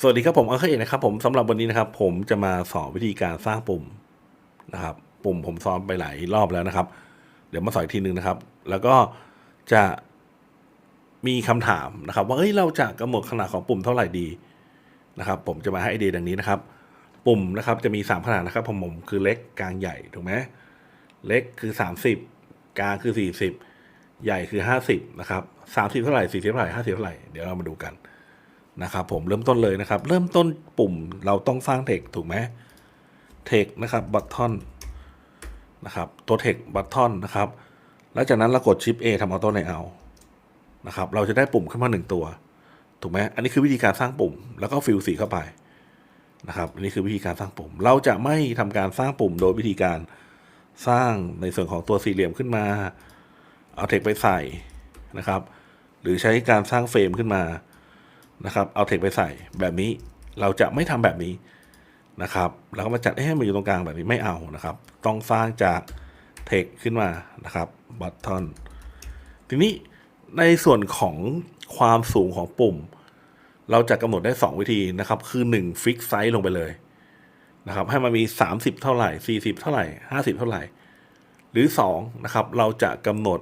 สวัสดีครับผมอังเคเอกนะครับผมสำหรับวันนี้นะครับ ผมจะมาสอนวิธีการสร้างปุ่มนะครับ ปุ่มผมซ้อมไปหลายรอบแล้วนะครับ เดี๋ยวมาสอนอีกทีหนึ่งนะครับ แล้วก็จะมีคำถามนะครับ ว่าเอ้ยเราจะกำหนดขนาดของปุ่มเท่าไหร่ดีนะครับ ผมจะมาให้ไอเดียดังนี้นะครับ ปุ่มนะครับจะมีสามขนาดนะครับผมผมคือเล็กกลางใหญ่ถูกไหมเล็กคือสามสิบกลางคือสี่สิบใหญ่คือห้าสิบนะครับสามสิบเท่าไหร่สี่สิบเท่าไหร่ห้าสิบเท่าไหร่เดี๋ยวเรามาดูกัน นะครับผมเริ่มต้นเลยนะครับ เริ่มต้นปุ่มเราต้องสร้างเทคถูกไหมเทคนะครับบัตทอนนะครับตัวเทคบัตทอนนะครับแล้วจากนั้นเรากดชิป A ทำออโต้ในเอานะครับเราจะได้ปุ่มขึ้นมาหนึ่งตัว ถูกไหมอันนี้คือวิธีการสร้างปุ่ม แล้วก็ฟิลสีเข้าไปนะครับอันนี้คือวิธีการสร้างปุ่ม เราจะไม่ทำการสร้างปุ่มโดยวิธีการสร้างในส่วนของตัวสี่เหลี่ยมขึ้นมา เอาเทคไปใส่นะครับ หรือใช้การสร้างเฟรมขึ้นมา นะครับ เอาเทคไปใส่แบบนี้ เราจะไม่ทำแบบนี้นะครับ แล้วก็มาจัดให้มันอยู่ตรงกลางแบบนี้ไม่เอานะครับ ต้องสร้างจากเทคขึ้นมานะครับบัตทอนทีนี้ในส่วนของความสูงของปุ่ม เราจะกำหนดได้ 2 วิธีนะครับ คือ 1 ฟิกไซส์ลงไปเลยนะครับ ให้มันมี 30 เท่าไหร่ 40 เท่าไหร่ 50 เท่าไหร่ หรือ2นะครับ เราจะกำหนด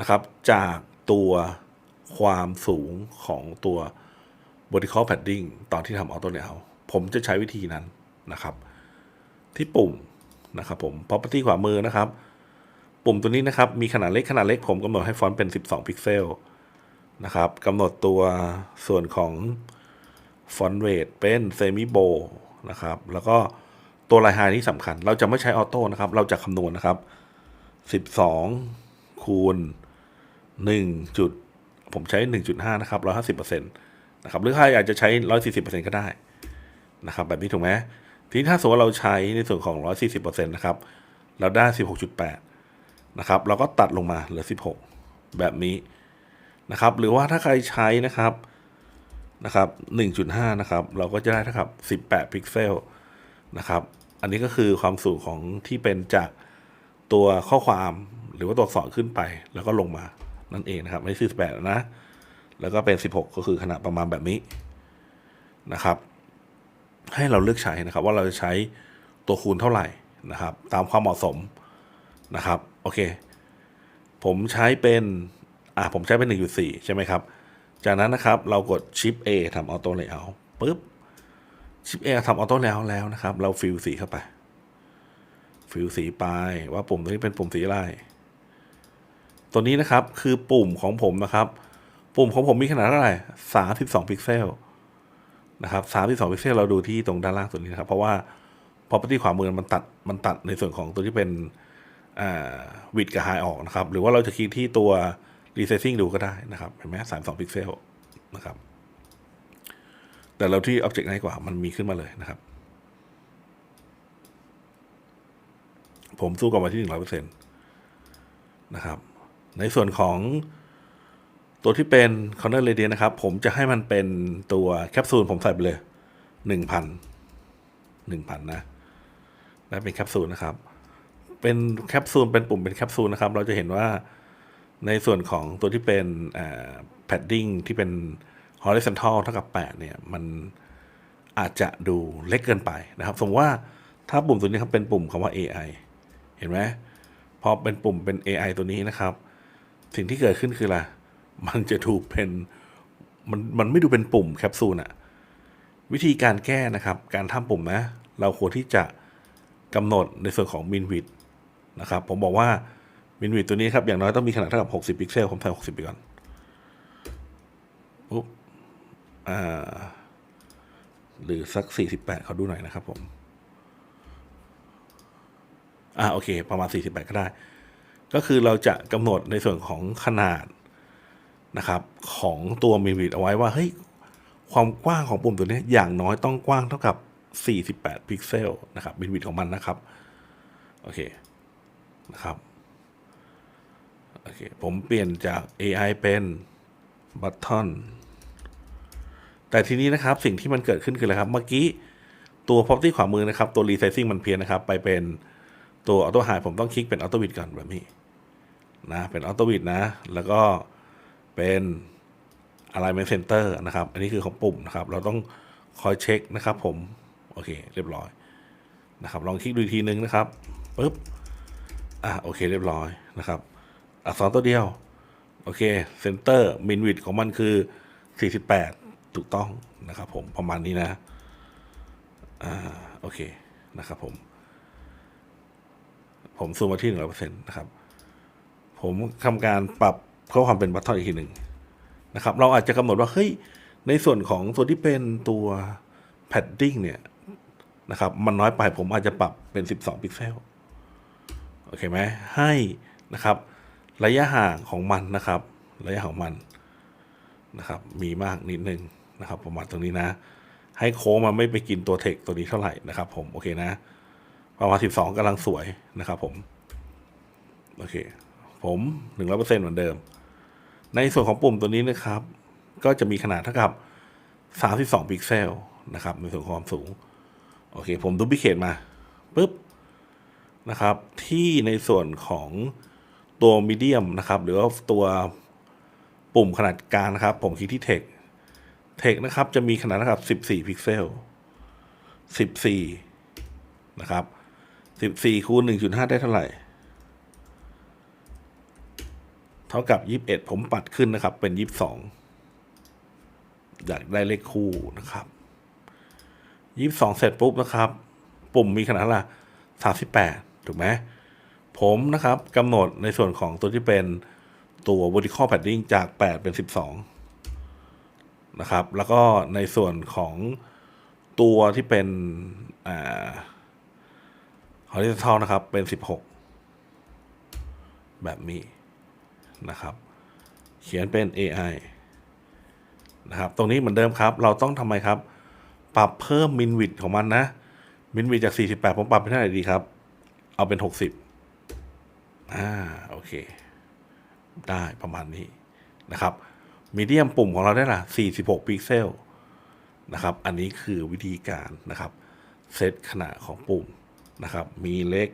นะครับจากตัวความสูงของตัว vertical padding ตอนที่ทำ auto layout ผมจะใช้วิธีนั้นนะครับ ที่ปุ่มนะครับผม property ขวามือนะครับ ปุ่มตัวนี้นะครับ มีขนาดเล็กขนาดเล็กผมกำหนดให้ฟอนต์เป็น 12 พิกเซลนะครับกำหนดตัวส่วนของฟอนต์เ t ทเป็น semi bow นะครับ แล้วก็ตัวลายไฮที่สำคัญ เราจะไม่ใช้ออโต้นะครับ เราจะคำนวณนะครับ 12 คูณ 1 จุด ผมใช้ 1.5 นะครับ150%นะครับหรือใครอยากจะใช้140%ก็ได้นะครับแบบนี้ถูกไหมทีนี้ถ้าสมมติว่าเราใช้ในส่วนของ140%นะครับเราได้16.8นะครับเราก็ตัดลงมาเหลือ16แบบนี้นะครับ หรือว่าถ้าใครใช้นะครับนะครับ1.5นะครับ เราก็จะได้เท่ากับ18พิกเซลนะครับ อันนี้ก็คือความสูงของที่เป็นจากตัวข้อความหรือว่าตัวอักษรขึ้นไปแล้วก็ลงมานั่นเองนะครับไม่ใช่18นะ แล้วก็เป็น 16 ก็คือขนาดประมาณแบบนี้นะครับ ให้เราเลือกใช้นะครับ ว่าเราจะใช้ตัวคูณเท่าไหร่นะครับ ตามความเหมาะสมนะครับโอเค ผมใช้เป็นอ่าผมใช้เป็น 1.4 ใช่ไหมครับ จากนั้นนะครับเรากดชิป A ทำออโต้เลเยอร์ปุ๊บชิป A ทำออโต้แล้วแล้วนะครับ เราฟิลสีเข้าไป ฟิลสีไปว่าปุ่มตัวนี้เป็นปุ่มสีอะไร ตัวนี้นะครับคือปุ่มของผมนะครับ ปุ่มของผมมีขนาดเท่าไหร่ 32 พิกเซลนะครับ 32 พิกเซลเราดูที่ตรงด้านล่างส่วนนี้นะครับ เพราะว่า property ขวามือมันตัดมันตัดในส่วนของตัวที่เป็นวิดกับไฮออกนะครับ หรือว่าเราจะคลิกที่ตัว resizing ดูก็ได้นะครับ เห็นไหม32 พิกเซลนะครับ แต่เราที่ object ง่ายกว่ามันมีขึ้นมาเลยนะครับ ผมสู้กับมาที่ 100%นะครับ ในส่วนของ ตัวที่เป็น corner radius นะครับ ผมจะให้มันเป็นตัวแคปซูลผมใส่ไปเลยหนึ่งพันหนึ่งพันนะและเป็นแคปซูลนะครับ เป็นแคปซูลเป็นปุ่มเป็นแคปซูลนะครับ เราจะเห็นว่าในส่วนของตัวที่เป็นแพดดิ้งที่เป็น horizontal เท่ากับ 8 เนี่ย มันอาจจะดูเล็กเกินไปนะครับ สมมติว่าถ้าปุ่มตัวนี้ครับเป็นปุ่มคำว่า AI เห็นไหมพอเป็นปุ่มเป็น AI ตัวนี้นะครับ สิ่งที่เกิดขึ้นคืออะไร มันจะดูเป็นมันมันไม่ดูเป็นปุ่มแคปซูลอะวิธีการแก้นะครับ การทำปุ่มนะ เราควรที่จะกำหนดในส่วนของมินวิดนะครับ ผมบอกว่ามินวิดตัวนี้ครับ อย่างน้อยต้องมีขนาดเท่ากับ 60 พิกเซลผมใส่60 ไปก่อนปุ๊บอ่าหรือสัก 48 เขาดูหน่อยนะครับผมอ่าโอเค ประมาณ 48 ก็ได้ ก็คือเราจะกำหนดในส่วนของขนาด นะครับของตัวมินวิดเอาไว้ว่าเฮ้ยความกว้างของปุ่มตัวนี้อย่างน้อยต้องกว้างเท่ากับ 48 พิกเซลนะครับมินวิดของมันนะครับโอเคนะครับโอเคผมเปลี่ยนจาก AI เป็น button แต่ทีนี้นะครับสิ่งที่มันเกิดขึ้นคืออะไรครับ เมื่อกี้ตัว property ขวามือนะครับ ตัว resizing มันเพี้ยนนะครับ ไปเป็นตัว auto hide ผมต้องคลิกเป็น auto width ก่อนแบบนี้นะ เป็น auto width นะ แล้วก็ เป็น alignment center นะครับ อันนี้คือของปุ่มนะครับ เราต้องคอยเช็คนะครับผม โอเค เรียบร้อยนะครับ ลองคลิกดูอีกทีนึงนะครับปึ๊บอะโอเค เรียบร้อยนะครับ อักษรตัวเดียว โอเคเซนเตอร์มินวิดของมันคือ 48 ถูกต้องนะครับผมประมาณนี้นะอ่าโอเคนะครับผม ผมซูมมาที่ 100%นะครับ ผมทำการปรับ เพิ่มความเป็นบัตทอนอีกทีหนึ่งนะครับ เราอาจจะกำหนดว่าเฮ้ยในส่วนของตัวนที่เป็นตัวแพดดิ้งเนี่ยนะครับ มันน้อยไปผมอาจจะปรับเป็น 12 พิกเซลโอเคไหมให้นะครับ ระยะห่างของมันนะครับ ระยะของมันนะครับ มีมากนิดนึงนะครับ ประมาณตรงนี้นะ ให้โค้งมันไม่ไปกินตัวเทคตัวนี้เท่าไหร่นะครับ ผมโอเคนะ ประมาณ 12กำลังสวยนะครับ ผม โอเค ผมหนึ่งร้อยเปอร์เซ็นต์เหมือนเดิม ในส่วนของปุ่มตัวนี้นะครับ ก็จะมีขนาดเท่ากับ32พิกเซลนะครับในส่วนของความสูง โอเค ผมดูพิเคทมาปุ๊บนะครับ ที่ในส่วนของตัวมีเดียมนะครับ หรือว่าตัวปุ่มขนาดกลางนะครับ ผมคลิกที่เทคเทคนะครับ จะมีขนาดเท่ากับ14พิกเซล14นะครับ14คูณ1.5ได้เท่าไหร่ เท่ากับ21ผมปัดขึ้นนะครับ เป็น22อยากได้เลขคู่นะครับ22เสร็จปุ๊บนะครับ ปุ่มมีขนาดละ38ถูกไหมผมนะครับกำหนดในส่วนของตัวที่เป็นตัว vertical padding จาก 8 เป็น 12 นะครับ แล้วก็ในส่วนของตัวที่เป็นอ่า horizontal นะครับ เป็น 16 แบบนี้ นะครับ เขียนเป็น AI นะครับ ตรงนี้เหมือนเดิมครับ เราต้องทำไมครับ ปรับเพิ่มมินวิดของมันนะ มินวิดจาก 48 ผมปรับเป็นเท่าไหร่ดีครับ เอาเป็น 60อ่าโอเค ได้ประมาณนี้นะครับมีเดียมปุ่มของเราได้ละ46 พิกเซลนะครับ อันนี้คือวิธีการนะครับ เซตขนาดของปุ่มนะครับ มีเล็ก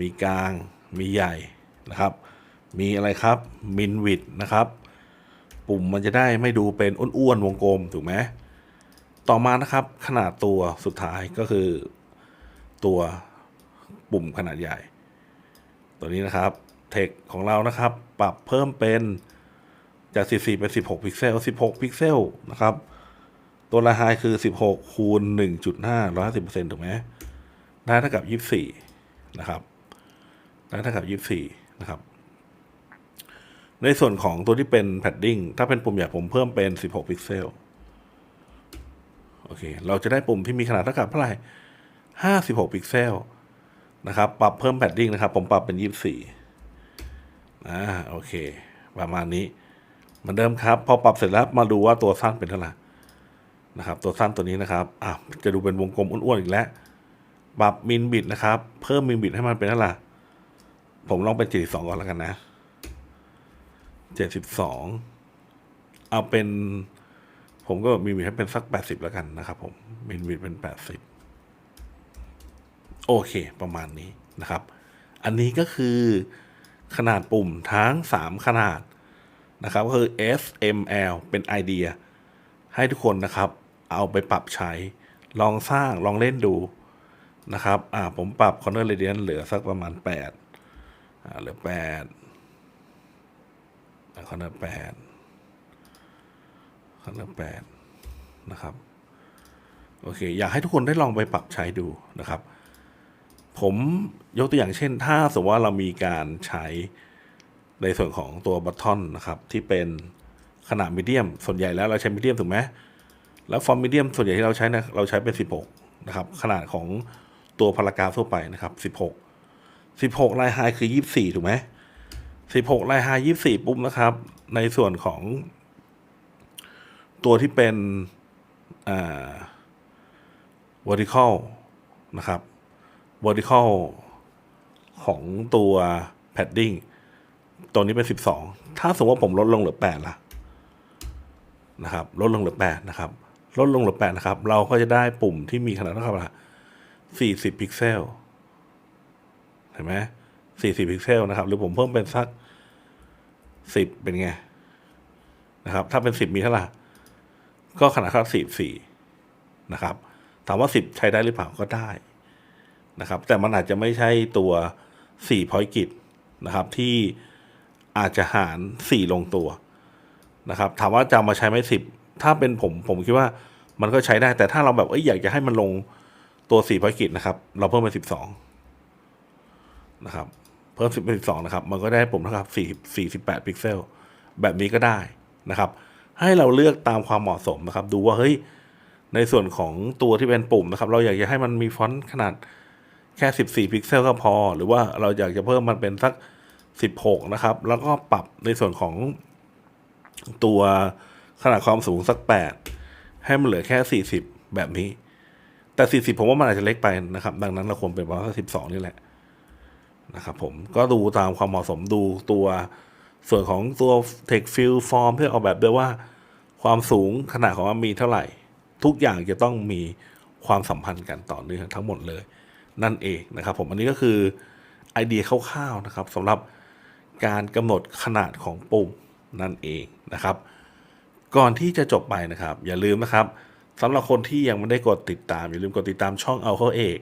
มีกลาง มีใหญ่นะครับ มีอะไรครับมินวิดนะครับ ปุ่มมันจะได้ไม่ดูเป็นอ้วนๆวงกลมถูกไหมต่อมานะครับขนาดตัวสุดท้ายก็คือตัวปุ่มขนาดใหญ่ ตัวนี้นะครับเทคของเรานะครับ ปรับเพิ่มเป็นจาก 14 เป็น 16 พิกเซล 16 พิกเซลนะครับ ตัวละไฮคือ 16 คูณ 1.5 150%ถูกไหมได้เท่ากับ 24 นะครับ ได้เท่ากับ 24 นะครับ ในส่วนของตัวที่เป็นแพดดิ้งถ้าเป็นปุ่มใหญ่ผมเพิ่มเป็น 16 พิกเซล โอเค เราจะได้ปุ่มที่มีขนาดเท่ากับเท่าไหร่56 พิกเซลนะครับ ปรับเพิ่มแพดดิ้งนะครับ ผมปรับเป็น 24อ่าโอเค ประมาณนี้เหมือนเดิมครับ พอปรับเสร็จแล้วมาดูว่าตัวสั้นเป็นเท่าไหร่นะครับ ตัวสั้นตัวนี้นะครับอะจะดูเป็นวงกลมอ้วนๆอีกแล้ว ปรับมินบิดนะครับ เพิ่มมินบิดให้มันเป็นเท่าไหร่ผมลองเป็น 72 ก่อนแล้วกันนะ 72เอาเป็น ผมก็มีมิดให้เป็นสัก80แล้วกันนะครับผมมินบิดเป็น80โอเค ประมาณนี้นะครับ อันนี้ก็คือขนาดปุ่มทั้ง 3 ขนาดนะครับก็คือ S M L เป็นไอเดีย ให้ทุกคนนะครับ เอาไปปรับใช้ ลองสร้างลองเล่นดูนะครับ อ่าผมปรับ corner radius เหลือสักประมาณ 8อ่าเหลือ 8 อ่า corner 8 corner 8นะครับ โอเค อยากให้ทุกคนได้ลองไปปรับใช้ดูนะครับ ผมยกตัวอย่างเช่น ถ้าสมมติว่าเรามีการใช้ในส่วนของตัวบัตทอนนะครับ ที่เป็นขนาดมีเดียม ส่วนใหญ่แล้วเราใช้มีเดียมถูกไหมแล้วฟอร์มมีเดียมส่วนใหญ่ที่เราใช้นะเราใช้เป็น 16 นะครับ ขนาดของตัวพารากราฟทั่วไปนะครับ 16 16ลายไฮคือ 24 ถูกไหม 16ลายไฮ24ปุ๊บนะครับ ในส่วนของ ตัวที่เป็นอ่า vertical นะครับ vertical ของตัว padding ตัวนี้เป็น12ถ้าสมมติว่าผมลดลงเหลือ8ละนะครับ ลดลงเหลือ8นะครับ ลดลงเหลือ8นะครับ เราก็จะได้ปุ่มที่มีขนาดเท่ากับอะไร40พิกเซล เห็นไหม 40 พิกเซลนะครับ หรือผมเพิ่มเป็นสัก 10 เป็นไง นะครับ ถ้าเป็น 10 มีเท่าไหร่ก็ขนาดเท่า44 นะครับ ถามว่า 10 ใช้ได้หรือเปล่าก็ได้นะครับ แต่มันอาจจะไม่ใช่ตัว4 point grid นะครับ ที่อาจจะหาร 4 ลงตัวนะครับ ถามว่าจะมาใช้ไหม10 ถ้าเป็นผมผมคิดว่ามันก็ใช้ได้ แต่ถ้าเราแบบเอ้ยอยากจะให้มันลงตัว4 point grid นะครับ เราเพิ่มเป็น12 นะครับ เพิ่ม10เป็น12นะครับ มันก็ได้ปุ่มเท่ากับ4 48พิกเซลแบบนี้ก็ได้นะครับ ให้เราเลือกตามความเหมาะสมนะครับ ดูว่าเฮ้ยในส่วนของตัวที่เป็นปุ่มนะครับ เราอยากจะให้มันมีฟอนต์ขนาดแค่ 14 พิกเซลก็พอ หรือว่าเราอยากจะเพิ่มมันเป็นสัก 16 นะครับ แล้วก็ปรับในส่วนของตัวขนาดความสูงสัก 8 ให้มันเหลือแค่ 40 แบบนี้ แต่ 40 ผมว่ามันอาจจะเล็กไปนะครับ ดังนั้นเราควรเป็นประมาณสัก12 นี่แหละ นะครับผมก็ดูตามความเหมาะสมดูตัวส่วนของตัว text field form เพื่อออกแบบด้วยว่า ความสูงขนาดของมันมีเท่าไหร่ ทุกอย่างจะต้องมีความสัมพันธ์กันต่อเนื่องทั้งหมดเลย นั่นเองนะครับผมอันนี้ก็คือไอเดียคร่าวๆนะครับสำหรับการกำหนดขนาดของปุ่มนั่นเองนะครับ ก่อนที่จะจบไปนะครับ อย่าลืมนะครับสำหรับคนที่ยังไม่ได้กดติดตาม อย่าลืมกดติดตามช่องเอาเข้าเอก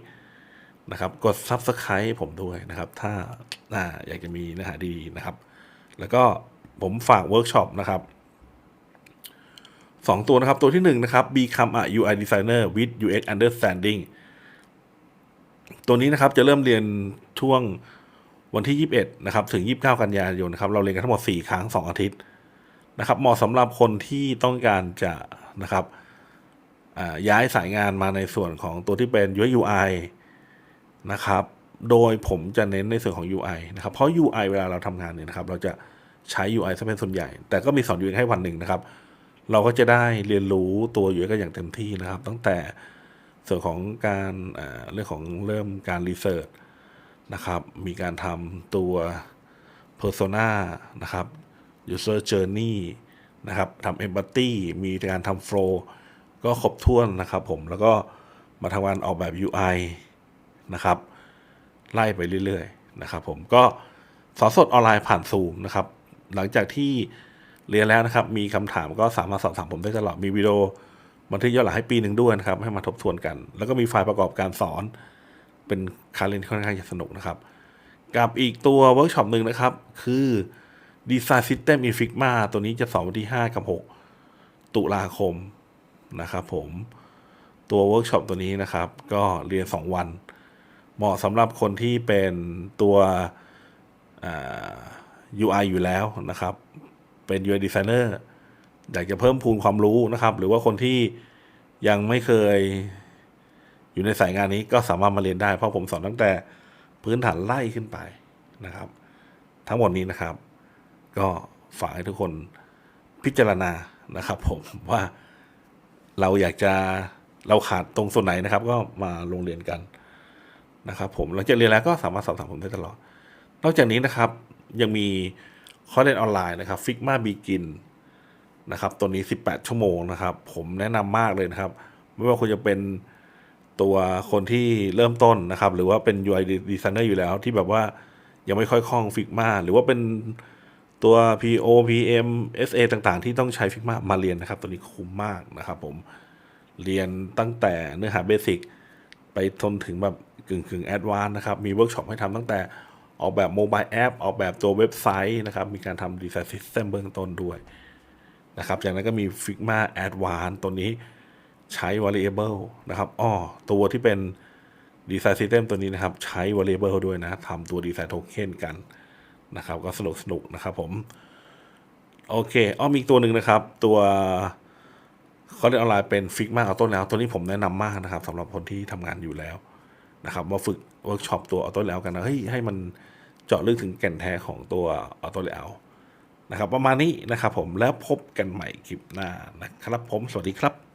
นะครับ กด Subscribe ให้ผมด้วยนะครับ ถ้าอ่าอยากจะมีเนื้อหาดีๆนะครับ แล้วก็ผมฝากเวิร์กช็อปนะครับสองตัวนะครับ ตัวที่หนึ่งนะครับ Become a UI Designer with UX Understanding ตัวนี้นะครับจะเริ่มเรียนช่วงวันที่ 21 นะครับ ถึง 29 กันยายนนะครับ เราเรียนกันทั้งหมด 4 ครั้ง 2 อาทิตย์นะครับเหมาะสำหรับคนที่ต้องการจะนะครับย้ายสายงานมาในส่วนของตัวที่เป็น UX UI นะครับ โดยผมจะเน้นในส่วนของ UI นะครับ เพราะ UI เวลาเราทำงานเนี่ยนะครับ เราจะใช้ UI ซะเป็นส่วนใหญ่ แต่ก็มีสอน UX ให้วันหนึ่งนะครับ เราก็จะได้เรียนรู้ตัว UX ก็อย่างเต็มที่นะครับ ตั้งแต่ส่วนของการเรื่องของเริ่มการรีเสิร์ชนะครับ มีการทำตัว Persona นะครับ User Journey นะครับทำ Empathy มีการทำ Flow ก็ครบถ้วนนะครับผมแล้วก็มาทำงานออกแบบ UI นะครับ ไล่ไปเรื่อยๆนะครับ ผมก็สอนสดออนไลน์ผ่านซูมนะครับ หลังจากที่เรียนแล้วนะครับ มีคำถามก็สามารถสอบถามผมได้ตลอดมีวิดีโอบันทึกย้อนหลังให้ปีหนึ่งด้วยนะครับ ให้มาทบทวนกัน แล้วก็มีไฟล์ประกอบการสอน เป็นคาเรนที่ค่อนข้างจะสนุกนะครับ กับอีกตัวเวิร์กช็อปหนึ่งนะครับ คือ Design System in Figma ตัวนี้จะสอนวันที่ 5 กับ 6 ตุลาคมนะครับผมตัวเวิร์กช็อปตัวนี้นะครับ ก็เรียน 2 วัน เหมาะสำหรับคนที่เป็นตัว UI อยู่แล้วนะครับ เป็น UI designer อยากจะเพิ่มพูนความรู้นะครับ หรือว่าคนที่ยังไม่เคยอยู่ในสายงานนี้ก็สามารถมาเรียนได้ เพราะผมสอนตั้งแต่พื้นฐานไล่ขึ้นไปนะครับ ทั้งหมดนี้นะครับ ก็ฝากให้ทุกคนพิจารณานะครับ ผมว่าเราอยากจะเราขาดตรงส่วนไหนนะครับ ก็มาลงเรียนกัน นะครับผมหลังจากเรียนแล้วก็สามารถสอบถามผมได้ตลอด นอกจากนี้นะครับ ยังมีคอร์สเรียนออนไลน์นะครับ Figma Begin นะครับตัวนี้ 18 ชั่วโมงนะครับ ผมแนะนำมากเลยนะครับ ไม่ว่าคุณจะเป็นตัวคนที่เริ่มต้นนะครับ หรือว่าเป็น UI designer อยู่แล้ว ที่แบบว่ายังไม่ค่อยคล่อง Figma หรือว่าเป็นตัว PO PM SA ต่างๆ ที่ต้องใช้ Figma มาเรียนนะครับ ตัวนี้คุ้มมากนะครับ ผมเรียนตั้งแต่เนื้อหาเบสิกไปทนถึงแบบ กึ่งกึ่งแอดวานนะครับ มีเวิร์กช็อปให้ทำตั้งแต่ออกแบบโมบายแอปออกแบบตัวเว็บไซต์นะครับ มีการทำดีไซน์ซิสเต็มเบื้องต้นด้วยนะครับ จากนั้นก็มี Figma Advanced ตัวนี้ใช้ variable นะครับอ้อตัวที่เป็นดีไซน์ซิสเต็มตัวนี้นะครับ ใช้ variable ด้วยนะทำตัวดีไซน์โทเค็นกันนะครับ ก็สนุกสนุกนะครับผม โอเคอ้อมีตัวหนึ่งนะครับ ตัวเขาเรียนออนไลน์เป็นฟิกมากเอาต้นแล้ว ตัวนี้ผมแนะนำมากนะครับสำหรับคนที่ทำงานอยู่แล้ว นะครับมาฝึกเวิร์กช็อปตัวออโต้แล้วกันนะเฮ้ยให้มันเจาะลึกถึงแก่นแท้ของตัวออโต้แล้วนะครับ ประมาณนี้นะครับผมแล้วพบกันใหม่คลิปหน้านะครับผมสวัสดีครับ